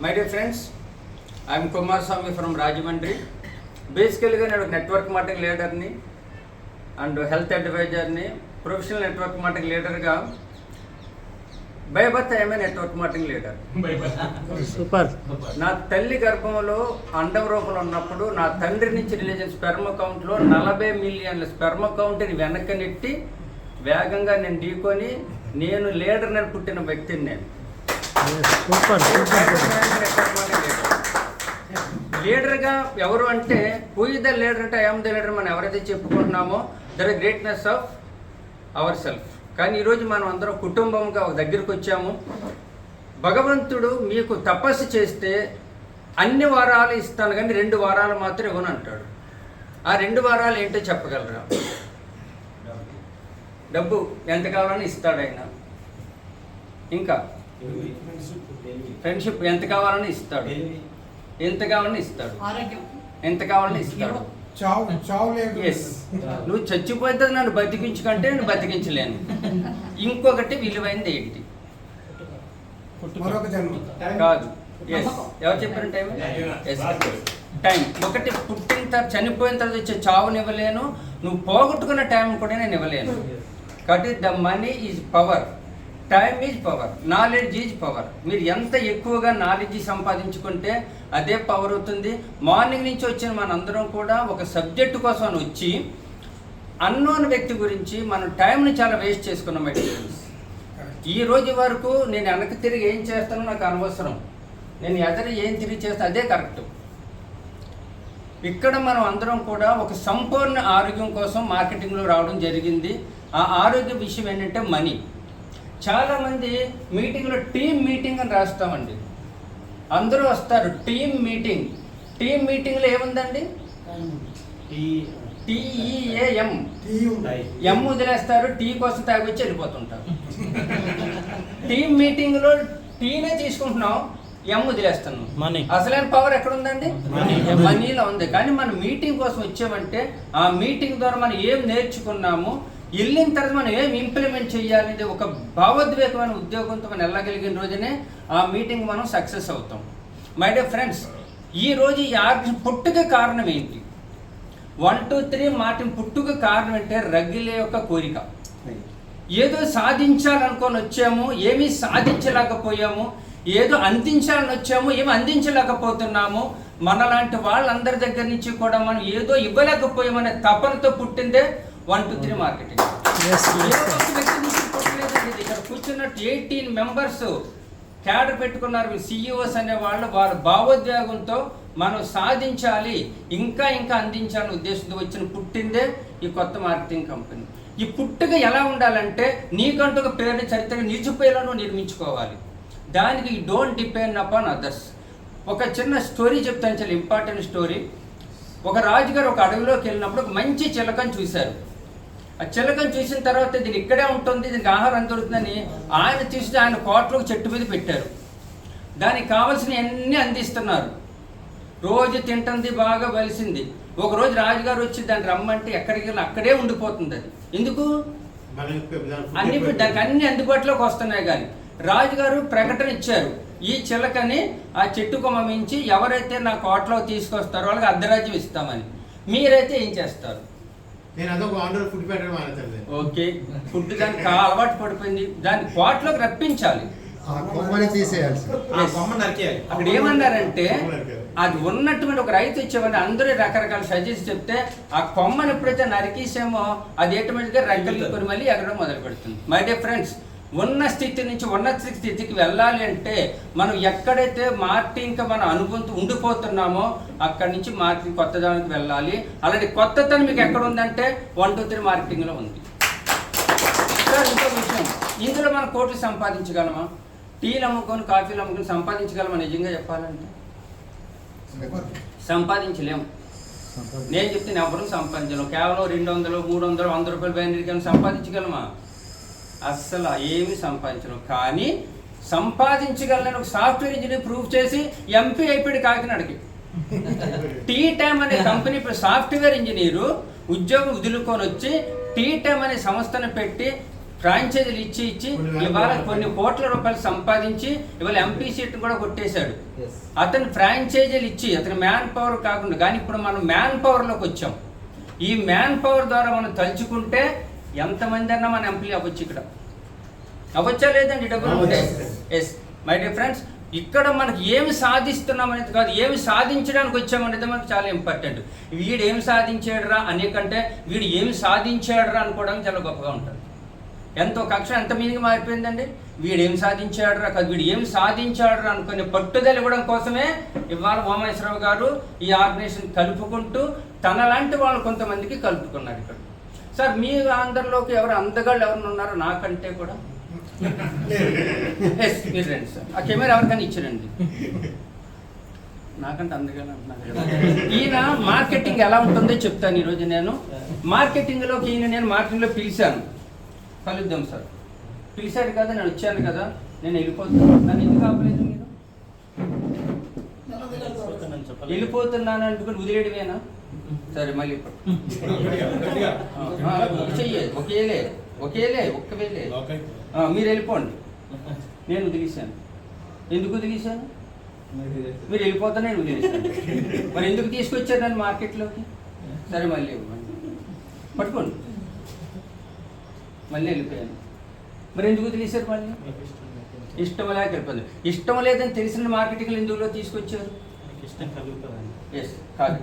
My dear friends I'm Kumar Swamy from Rajahmundry బేసికల్గా నేను ఒక నెట్వర్క్ మార్కెటింగ్ లీడర్ని అండ్ హెల్త్ అడ్వైజర్ని ప్రొఫెషనల్ నెట్వర్క్ మార్కెటింగ్ లీడర్గా by birth I'm network marketing leader super నా తల్లి గర్భంలో అండం రూపంలో ఉన్నప్పుడు నా తండ్రి నుంచి రిలీజన్ స్పెర్మ కౌంట్లో నలభై మిలియన్ల స్పెర్మ కౌంట్ని వెనక్కి నెట్టి వేగంగా నేను ఢీకొని నేను లీడర్ అని పుట్టిన వ్యక్తిని నేను. సూపర్ లీడర్గా ఎవరు అంటే హూ ఇస్ ద లీడర్ అంటే ఐఎమ్ ద లీడర్ మనం ఎవరైతే చెప్పుకుంటున్నామో their greatness of our self కానీ ఈరోజు మనం అందరం కుటుంబంగా ఒక దగ్గరికి వచ్చాము. భగవంతుడు మీకు తపస్సు చేస్తే అన్ని వారాలు ఇస్తాను కానీ రెండు వారాలు మాత్రం ఇవ్వను అంటాడు ఆ రెండు వారాలు ఏంటో చెప్పగలరా? డబ్బు. ఎంత కావాలని ఇస్తాడు ఆయన. ఇంకా. ఫ్రెండ్షిప్ ఎంత కావాలని ఇస్తాడు? ఎంత కావాలని ఇస్తాడు? ఆరోగ్యం. ఎంత కావాలని ఇస్తాడు? చావు చావు లేదు. ఎస్ నువ్వు చచ్చిపోతే నన్ను బతికించుకంటే నేను బతికించలేను. ఇంకొకటి విలువైనది ఏంటి? మరొక జన్మ. కాదు. ఎస్ ఎవరు చెప్పారు టైం ఎస్ టైం ఒకటి పుట్టిన తర్వాత చనిపోయిన తర్వాత వచ్చే చావునివ్వలేను. నువ్వు పోగొట్టుకున్న టైం కూడా నేను ఇవ్వలేను. కాబట్టి the money is power time is power knowledge is power మీరు ఎంత ఎక్కువగా నాలెడ్జ్ సంపాదించుకుంటే అదే పవర్ అవుతుంది. మార్నింగ్ నుంచి వచ్చిన మనందరం కూడా ఒక సబ్జెక్టు కోసం అని వచ్చి అన్నోన్ వ్యక్తి గురించి మనం టైంని చాలా వేస్ట్ చేసుకున్నాం my ఈ రోజు వరకు నేను వెనక్కి తిరిగి ఏం చేస్తానో నాకు అనవసరం. నేను ఎదరు ఏం తిరిగి చేస్తా అదే కరెక్ట్ ఇక్కడ మనం అందరం కూడా ఒక సంపూర్ణ ఆరోగ్యం కోసం మార్కెటింగ్లో రావడం జరిగింది. ఆ ఆరోగ్య విషయం ఏంటంటే మనీ చాలామంది మీటింగ్లో టీం మీటింగ్ అని రాస్తామండి. అందరూ వస్తారు టీం మీటింగ్. టీం మీటింగ్లో ఏముందండి? టీఈఏఎం. ఎం వదిలేస్తారు టీ కోసం తాగొచ్చి వెళ్ళిపోతుంటారు. టీం మీటింగ్లో టీనే తీసుకుంటున్నాం ఎం వదిలేస్తున్నాం. Money. అసలైన పవర్ ఎక్కడ ఉందండి. మనీలో ఉంది. కానీ మనం మీటింగ్ కోసం వచ్చామంటే ఆ మీటింగ్ ద్వారా మనం ఏం నేర్చుకున్నాము వెళ్ళిన తర్వాత మనం ఏం ఇంప్లిమెంట్ చేయాలనేది ఒక భావోద్వేగమైన ఉద్యోగంతో మనం వెళ్ళగలిగిన రోజునే ఆ మీటింగ్ మనం సక్సెస్ అవుతాం. మై డియర్ ఫ్రెండ్స్ ఈ రోజు ఈ ఆర్గనైజేషన్ పుట్టుక కారణం ఏంటి? వన్ టూ త్రీ మాటిన పుట్టుక కారణం అంటే రగిలే యొక్క కోరిక. ఏదో సాధించాలనుకొని వచ్చాము ఏమీ సాధించలేకపోయాము ఏదో అందించాలని వచ్చాము ఏమి అందించలేకపోతున్నాము మనలాంటి వాళ్ళందరి దగ్గర నుంచి కూడా మనం ఏదో ఇవ్వలేకపోయామనే తపనతో పుట్టిందే వన్ టూ త్రీ మార్కెటింగ్. ఇక్కడ కూర్చున్నట్టు ఎయిటీన్ మెంబర్స్ క్యాడర్ పెట్టుకున్నారు సిఇఓస్ అనే వాళ్ళు. వారి భావోద్వేగంతో మనం సాధించాలి ఇంకా ఇంకా అందించాలని ఉద్దేశంతో వచ్చిన పుట్టిందే ఈ కొత్త మార్కెటింగ్ కంపెనీ. ఈ పుట్టుక ఎలా ఉండాలంటే నీకంటూ ఒక పేరుని చరిత్రగా నిలిచిపోయేలా నిర్మించుకోవాలి. దానికి డోంట్ డిపెండ్ అపాన్ అదర్స్ ఒక చిన్న స్టోరీ చెప్తాను చాలా ఇంపార్టెంట్ స్టోరీ ఒక రాజుగారు ఒక అడవిలోకి వెళ్ళినప్పుడు ఒక మంచి చిలకని చూశారు. ఆ చిలకని చూసిన తర్వాత దీని ఇక్కడే ఉంటుంది దీనికి ఆహారం దొరుకుతుందని ఆయన చూసి ఆయన కోటలో చెట్టు మీద పెట్టారు. దానికి కావలసిన అన్నీ అందిస్తున్నారు. రోజు తింటుంది బాగా బలిసింది ఒకరోజు రాజుగారు వచ్చి దాన్ని రమ్మంటే ఎక్కడికి వెళ్ళి అక్కడే ఉండిపోతుంది అది. ఎందుకు? అన్ని దానికి అన్ని అందుబాటులోకి వస్తున్నాయి కానీ. రాజుగారు ప్రకటన ఇచ్చారు. ఈ చిలకని ఆ చెట్టు కొమ్మ మించి ఎవరైతే నా కోట్లో తీసుకొస్తారో వాళ్ళకి అర్ధరాజ్యం ఇస్తామని. మీరైతే ఏం చేస్తారు? నేను అదొక ఆర్డర్ ఫుడ్ పెట్టడం మానేతాను ఓకే. ఫుడ్ దానికి అలవాటు పడిపోయింది. దాన్ని కోటలోకి రప్పించాలి. ఆ కొమ్మని కొమ్మ నరికేయాలి. అక్కడ ఏమన్నారంటే అది ఉన్నటువంటి ఒక రైతు ఇచ్చేవాడిని అందరూ రకరకాల సజెస్ట్ చెప్తే ఆ కొమ్మని ఎప్పుడైతే నరికేసామో అది ఆటోమేటిక్గా రెక్కలు మళ్ళీ ఎగరడం మొదలు పెడుతుంది మై డే ఫ్రెండ్స్ ఉన్న స్థితి నుంచి ఉన్నత స్థితికి వెళ్ళాలి అంటే మనం ఎక్కడైతే మార్టి ఇంకా మన అనుభవంతో ఉండిపోతున్నామో అక్కడి నుంచి మార్కెటింగ్ కొత్త దానికి వెళ్ళాలి. అలాంటి కొత్తతనం మీకు ఎక్కడ ఉందంటే వన్ టూ త్రీ మార్కెటింగ్లో ఉంది. ఇంకో విషయం ఇందులో మనం కోట్లు సంపాదించగలమా? టీలు అమ్ముకొని కాఫీలు అమ్ముకొని సంపాదించగలమా? నిజంగా చెప్పాలంటే సంపాదించలేము నేను చెప్తే ఎవరు సంపాదించలేము కేవలం రెండు వందలు మూడు వందలు వంద రూపాయలు బయలుదేరి సంపాదించగలమా? అస్సలు ఏమి సంపాదించలేము కానీ సంపాదించగలని ఒక సాఫ్ట్వేర్ ఇంజనీర్ ప్రూవ్ చేసి ఎంపీ అయిపోయాడు కాకినాడకి టీ టైమ్ అనే కంపెనీ ఇప్పుడు సాఫ్ట్వేర్ ఇంజనీరు ఉద్యోగం వదులుకొని వచ్చి టీ టైమ్ అనే సంస్థను పెట్టి ఫ్రాంచైజీలు ఇచ్చి ఇచ్చి ఇవాళ కొన్ని. కోట్ల రూపాయలు సంపాదించి ఇవాళ ఎంపీ సీట్ కూడా కొట్టేశాడు. అతను ఫ్రాంచైజీలు ఇచ్చి అతని మ్యాన్ పవర్ కాకుండా కానీ ఇప్పుడు మనం మ్యాన్ పవర్లోకి వచ్చాం. ఈ మ్యాన్ పవర్ ద్వారా మనం తలుచుకుంటే ఎంతమంది అన్నా మన ఎంప్లీ అవ్వచ్చు ఇక్కడ. అవ్వచ్చా లేదండి? డబ్బులు ఉంటే. ఎస్ మై డియర్ ఫ్రెండ్స్ ఇక్కడ మనకి ఏమి సాధిస్తున్నాం అనేది కాదు ఏమి సాధించడానికి వచ్చామనేది మనకు చాలా ఇంపార్టెంట్ వీడు ఏమి సాధించాడురా అనేకంటే వీడు ఏమి సాధించాడురా అనుకోవడం చాలా గొప్పగా ఉంటుంది. ఎంతో కక్ష ఎంత మీనింగ్ మారిపోయిందండి? వీడు ఏం సాధించాడురా కాదు వీడు ఏం సాధించాడురా అనుకునే పట్టుదల ఇవ్వడం కోసమే ఇవాళ ఉమామేశ్వరరావు గారు ఈ ఆర్గనైజేషన్ కలుపుకుంటూ తనలాంటి వాళ్ళు కొంతమందికి కలుపుకున్నారు ఇక్కడ. సార్ మీ అందరిలోకి ఎవరు అందగాళ్ళు ఎవరు ఉన్నారో? నాకంటే కూడా? ఎస్ మీరు రండి సార్. ఆ కెమెరా ఎవరికైనా ఇచ్చారండి? నాకంటే అందగానే అంటున్నారు కదా. ఈయన మార్కెటింగ్ ఎలా ఉంటుందో చెప్తాను ఈరోజు నేను. మార్కెటింగ్లోకి ఈయన నేను మార్కెటింగ్లో పిలిచాను. కలుద్దాం సార్. పిలిచారు కదా నేను వచ్చాను కదా. నేను వెళ్ళిపోతున్నాను నన్ను ఎందుకు ఆపలేదు మీరు? వెళ్ళిపోతున్నాను అనుకుని వదిలేయడమేనా? సరే మళ్ళీ చెయ్యి ఒకేలే ఒకేలే ఒక్కవేలే ఆ, మీరు వెళ్ళిపోండి. నేను వదిలేశాను. ఎందుకు వదిలేశాను? మీరు వెళ్ళిపోతే నేను వదిలేశాను. మరి ఎందుకు తీసుకొచ్చారు నన్ను మార్కెట్లోకి? సరే మళ్ళీ ఇవ్వండి. పట్టుకోండి. మళ్ళీ వెళ్ళిపోయాను. మరి ఎందుకు వదిలేశారు మళ్ళీ? ఇష్టం లేక వెళ్ళిపోయింది ఇష్టం లేదని తెలిసిన మార్కెటింగ్ ఎందుకులో తీసుకొచ్చారు? ఎస్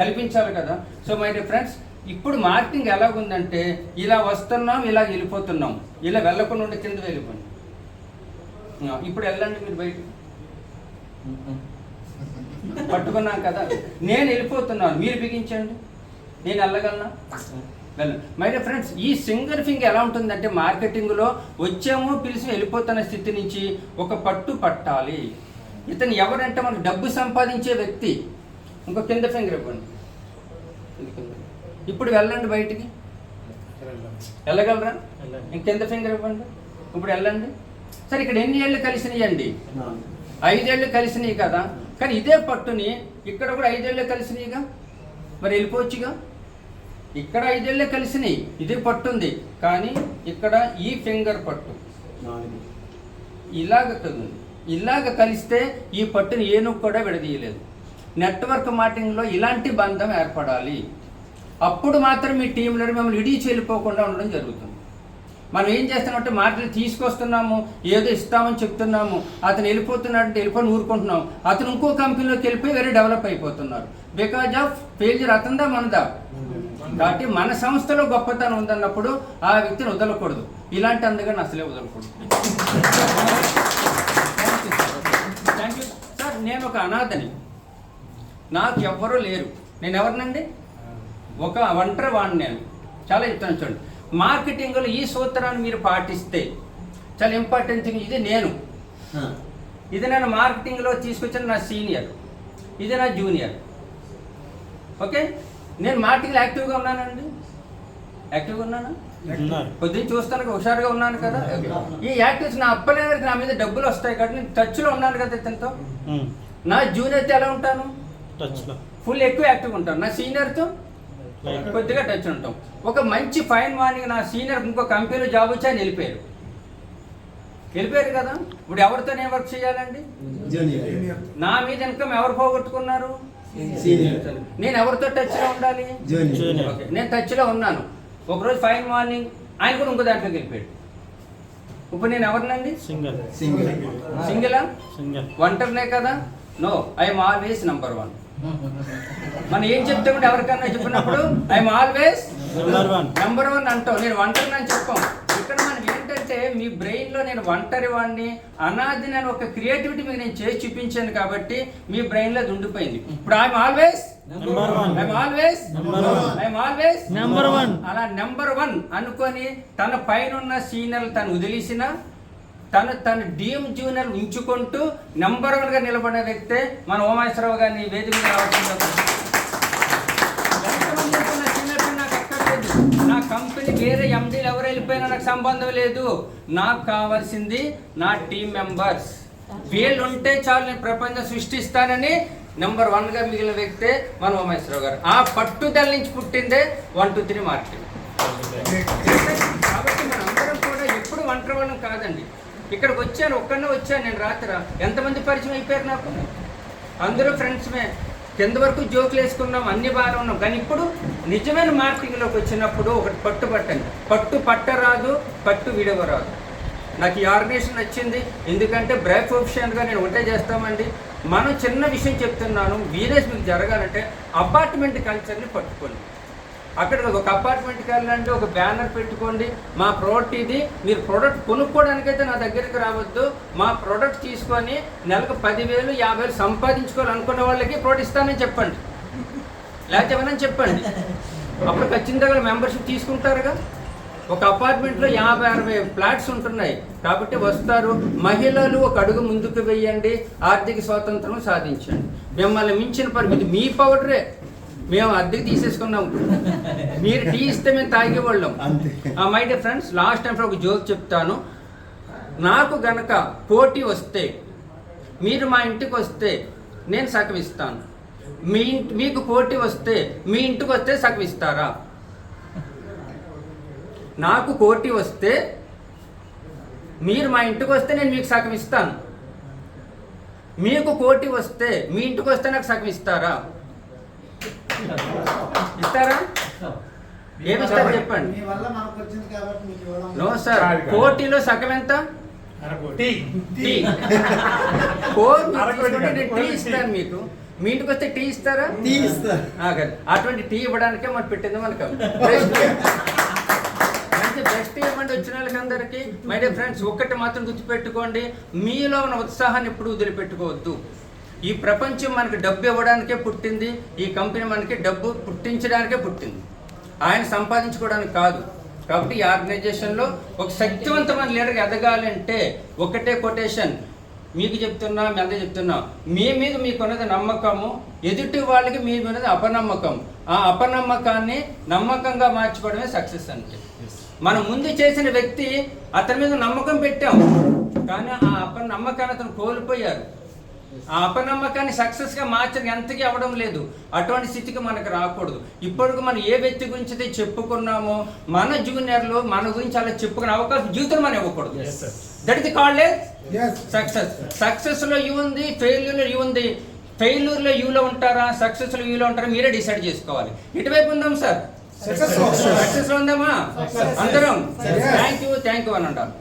కల్పించాలి కదా. సో మై డియర్ ఫ్రెండ్స్ ఇప్పుడు మార్కెటింగ్ ఎలాగుందంటే ఇలా వస్తున్నాం ఇలా వెళ్ళిపోతున్నాం. ఇలా వెళ్ళకుండా ఉండే కింద వెళ్ళిపోండి. ఇప్పుడు వెళ్ళండి మీరు బయటకు పట్టుకున్నాం కదా. నేను వెళ్ళిపోతున్నాను. మీరు బిగించండి. నేను వెళ్ళగలనా? వెళ్ళను. మై డియర్ ఫ్రెండ్స్ ఈ సింగర్ ఫింగ్ ఎలా ఉంటుందంటే మార్కెటింగ్లో వచ్చాము పిలిచి వెళ్ళిపోతున్న స్థితి నుంచి ఒక పట్టు పట్టాలి. ఇతను ఎవరంటే మనకు డబ్బు సంపాదించే వ్యక్తి. ఇంకో కింద ఫింగర్ ఇవ్వండి. ఇప్పుడు వెళ్ళండి బయటికి. వెళ్ళగలరా? ఇంకెంత ఫింగర్ ఇవ్వండి. ఇప్పుడు వెళ్ళండి. సరే ఇక్కడ ఎన్ని ఏళ్ళు కలిసినాయండి? ఐదేళ్ళు కలిసినాయి కదా. కానీ ఇదే పట్టుని ఇక్కడ కూడా ఐదేళ్ళు కలిసినాయిగా? మరి వెళ్ళిపోవచ్చుగా? ఇక్కడ ఐదేళ్ళే కలిసినాయి. ఇదే పట్టు ఉంది కానీ ఇక్కడ ఈ ఫింగర్ పట్టు. ఇలాగ కదుంది. ఇలాగ కలిస్తే ఈ పట్టుని ఏనుగు కూడా విడదీయలేదు. నెట్వర్క్ మార్టింగ్లో ఇలాంటి బంధం ఏర్పడాలి. అప్పుడు మాత్రం మీ టీంలో మిమ్మల్ని ఇడిచి వెళ్ళిపోకుండా ఉండడం జరుగుతుంది. మనం ఏం చేస్తామంటే మాటలు తీసుకొస్తున్నాము ఏదో ఇస్తామని చెప్తున్నాము అతను వెళ్ళిపోతున్నాడంటే వెళ్ళిపోయి ఊరుకుంటున్నాం. అతను ఇంకో కంపెనీలోకి వెళ్ళిపోయి వేరే డెవలప్ అయిపోతున్నారు. బికాజ్ ఆఫ్ ఫెయిల్యూర్ అతందా మనదా? కాబట్టి మన సంస్థలో గొప్పతనం ఉందన్నప్పుడు ఆ వ్యక్తిని వదలకూడదు. ఇలాంటి అందగానే అసలే వదలకూడదు థ్యాంక్ యూ సార్ నేను ఒక అనాథని. నాకు ఎవ్వరూ లేరు. నేను ఎవరినండి ఒక ఒంటరి వాడిని నేను. చాలా చెప్తాను చూడండి. మార్కెటింగ్లో ఈ సూత్రాన్ని మీరు పాటిస్తే చాలా ఇంపార్టెంట్ థింగ్. ఇది నేను. ఇది నేను మార్కెటింగ్లో తీసుకొచ్చిన నా సీనియర్. ఇది నా జూనియర్. ఓకే? నేను మార్కెటింగ్లో యాక్టివ్గా ఉన్నానండి? యాక్టివ్గా ఉన్నానా? కొద్దిగా చూస్తానికి హుషారుగా ఉన్నాను కదా? ఈ యాక్టివ్స్ నా అప్పలేదరికి నా మీద డబ్బులు వస్తాయి కాబట్టి నేను టచ్లో ఉన్నాను కదా ఇతనితో? నా జూనియర్తో ఎలా ఉంటాను? ఫుల్ ఎక్కువ యాక్టివ్ ఉంటాను. నా సీనియర్తో కొద్దిగా టచ్ ఉంటాం. ఒక మంచి ఫైన్ మార్నింగ్ నా సీనియర్ ఇంకో కంపెనీలో జాబ్ వచ్చి ఆయన వెళ్ళిపోయారు. వెళ్ళిపోయారు కదా? ఇప్పుడు ఎవరితో నేను వర్క్ చేయాలండి? జూనియర్ నా మీద ఇన్కమ్ ఎవరు పోగొట్టుకున్నారు? సీనియర్ నేను ఎవరితో టచ్లో ఉండాలి? నేను టచ్లో ఉన్నాను. ఒకరోజు ఫైన్ మార్నింగ్ ఆయన కూడా ఇంకో దాంట్లోకి వెళ్ళిపోయాడు. ఇప్పుడు నేను ఎవరినండి? సింగల్ సింగిల్ సింగిలా సింగల్ ఒంటరినే కదా? No I'm always number one మనం ఏం చెప్తామంటే ఎవరికన్నా చెప్పినప్పుడు ఐఎమ్ ఆల్వేస్. నెంబర్ వన్ అంటాం. నేను ఒంటరిని అని చెప్పాం. ఇక్కడ మనం ఏంటంటే మీ బ్రెయిన్లో నేను ఒంటరి వాడిని అనాది నేను ఒక క్రియేటివిటీ మీకు నేను చేసి చూపించాను కాబట్టి మీ బ్రెయిన్లో అది ఉండిపోయింది. ఇప్పుడు ఐఎమ్ ఆల్వేస్. అలా నెంబర్ వన్ అనుకొని తన పైన ఉన్న సీనియర్లు తను వదిలేసిన తను తన డిఎం జూనియర్ ఉంచుకుంటూ నెంబర్ వన్గా నిలబడిన వ్యక్తే మన ఉమాశ్వరరావు గారిని వేదిక మీద అక్కర్లేదు. నా కంపెనీ వేరే ఎండీలు ఎవరు వెళ్ళిపోయినా నాకు సంబంధం లేదు. నాకు కావాల్సింది నా టీం మెంబర్స్ వీళ్ళు ఉంటే చాలు నేను ప్రపంచం సృష్టిస్తానని నెంబర్ వన్గా మిగిలిన వ్యక్తే మన ఉమేశ్వరరావు గారు. ఆ పట్టుదల నుంచి పుట్టిందే వన్ టూ త్రీ మార్కెట్ కాబట్టి మనందరం కూడా ఎప్పుడు వాళ్ళం కాదండి. ఇక్కడికి వచ్చాను ఒక్కనే వచ్చాను నేను రాత్రి. ఎంతమంది పరిచయం అయిపోయారు నాకు? అందరూ ఫ్రెండ్స్మే కింద వరకు జోకులు వేసుకున్నాం అన్ని బాగా ఉన్నాం. కానీ ఇప్పుడు నిజమైన మార్కెటింగ్లోకి వచ్చినప్పుడు ఒకటి పట్టు పట్టండి. పట్టు పట్టరాదు పట్టు విడవరాదు. నాకు ఈ ఆర్గనైజేషన్ నచ్చింది. ఎందుకంటే బ్రేక్ ఆప్షన్గా నేను ఉంటే చేస్తామండి. మనం చిన్న విషయం చెప్తున్నాను వీలేజ్ మీకు జరగాలంటే అపార్ట్మెంట్ కల్చర్ని పట్టుకోండి. అక్కడ ఒక అపార్ట్మెంట్కి వెళ్ళండి ఒక బ్యానర్ పెట్టుకోండి. మా ప్రోడక్ట్ ఇది. మీరు ప్రోడక్ట్ కొనుక్కోవడానికైతే నా దగ్గరికి రావద్దు. మా ప్రోడక్ట్ తీసుకొని నెలకు పదివేలు యాభై వేలు సంపాదించుకోవాలనుకున్న వాళ్ళకి ప్రోడక్ట్ ఇస్తానని చెప్పండి. లేకపోతే ఏమైనా చెప్పండి. అప్పుడు ఖచ్చితంగా మెంబర్షిప్ తీసుకుంటారుగా ఒక అపార్ట్మెంట్లో యాభై అరవై ఫ్లాట్స్ ఉంటున్నాయి. కాబట్టి వస్తారు. మహిళలు ఒక అడుగు ముందుకు వెయ్యండి ఆర్థిక స్వాతంత్రం సాధించండి. మిమ్మల్ని మించిన పరిమితి మీ పౌడరే మేము అద్దెకి తీసేసుకున్నాం. మీరు టీ ఇస్తే మేము తాగేవాళ్ళం. My dear friends last time ఒక జోక్ చెప్తాను. నాకు గనక పోటీ వస్తే మీరు మా ఇంటికి వస్తే నేను సగం ఇస్తాను మీ ఇంటి మీకు పోటీ వస్తే మీ ఇంటికి వస్తే సగం ఇస్తారా నాకు పోటీ వస్తే మీరు మా ఇంటికి వస్తే నేను మీకు సగం ఇస్తాను మీకు పోటీ వస్తే మీ ఇంటికి వస్తే నాకు సగం ఇస్తారా ఇస్తారా? ఏమి ఇస్తారు చెప్పండి. మీ వల్ల మనకు వచ్చింది కాబట్టి మీకు ఇవ్వడం నో సార్ కోటిలో సగం ఎంత? టీ. ఇస్తాను మీకు. మీ ఇంటికి వస్తే టీ ఇస్తారా? టీ ఇస్తారు. అటువంటి టీ ఇవ్వడానికే మనం పెట్టింది మనకు. బెస్ట్. మంచి బెస్ట్ ఇవ్వండి వచ్చిన వాళ్ళకందరికీ. మై డియర్ ఫ్రెండ్స్ ఒక్కటి మాత్రం గుర్తుపెట్టుకోండి. మీలో ఉన్న ఉత్సాహాన్ని ఎప్పుడు వదిలిపెట్టుకోవద్దు. ఈ ప్రపంచం మనకి డబ్బు ఇవ్వడానికే పుట్టింది ఈ కంపెనీ మనకి డబ్బు పుట్టించడానికే పుట్టింది. ఆయన సంపాదించుకోవడానికి కాదు. కాబట్టి ఈ ఆర్గనైజేషన్లో ఒక శక్తివంతమైన లీడర్ ఎదగాలంటే ఒకటే కొటేషన్. మీకు చెప్తున్నా మీ అందరూ చెప్తున్నా మీ మీద మీకున్నది నమ్మకము ఎదుటి వాళ్ళకి మీ మీద అపనమ్మకం. ఆ అపనమ్మకాన్ని నమ్మకంగా మార్చుకోవడమే సక్సెస్ అంటే. మనం ముందు చేసిన వ్యక్తి అతని మీద నమ్మకం పెట్టాం. కానీ ఆ అప నమ్మకాన్ని అతను కోల్పోయారు. ఆ అపనమ్మకాన్ని సక్సెస్గా మార్చడం ఎంతకి అవ్వడం లేదు. అటువంటి స్థితికి మనకు రాకూడదు. ఇప్పటికి మనం ఏ వ్యక్తి గురించి అయితే చెప్పుకున్నామో మన జూనియర్లు మన గురించి అలా చెప్పుకునే అవకాశం జీవితం మనం ఇవ్వకూడదు. దట్ ఇస్ కాల్డ్ సక్సెస్ సక్సెస్లో యూ ఉంది ఫెయిల్యూర్లో యూ ఉంది. ఫెయిల్యూర్లో యూలో ఉంటారా? సక్సెస్లో యూలో ఉంటారా? మీరే డిసైడ్ చేసుకోవాలి. ఇటువైపు ఉందాం సార్. సక్సెస్లో. ఉందామా? అందరం. థ్యాంక్ యూ థ్యాంక్ యూ అని అంటారు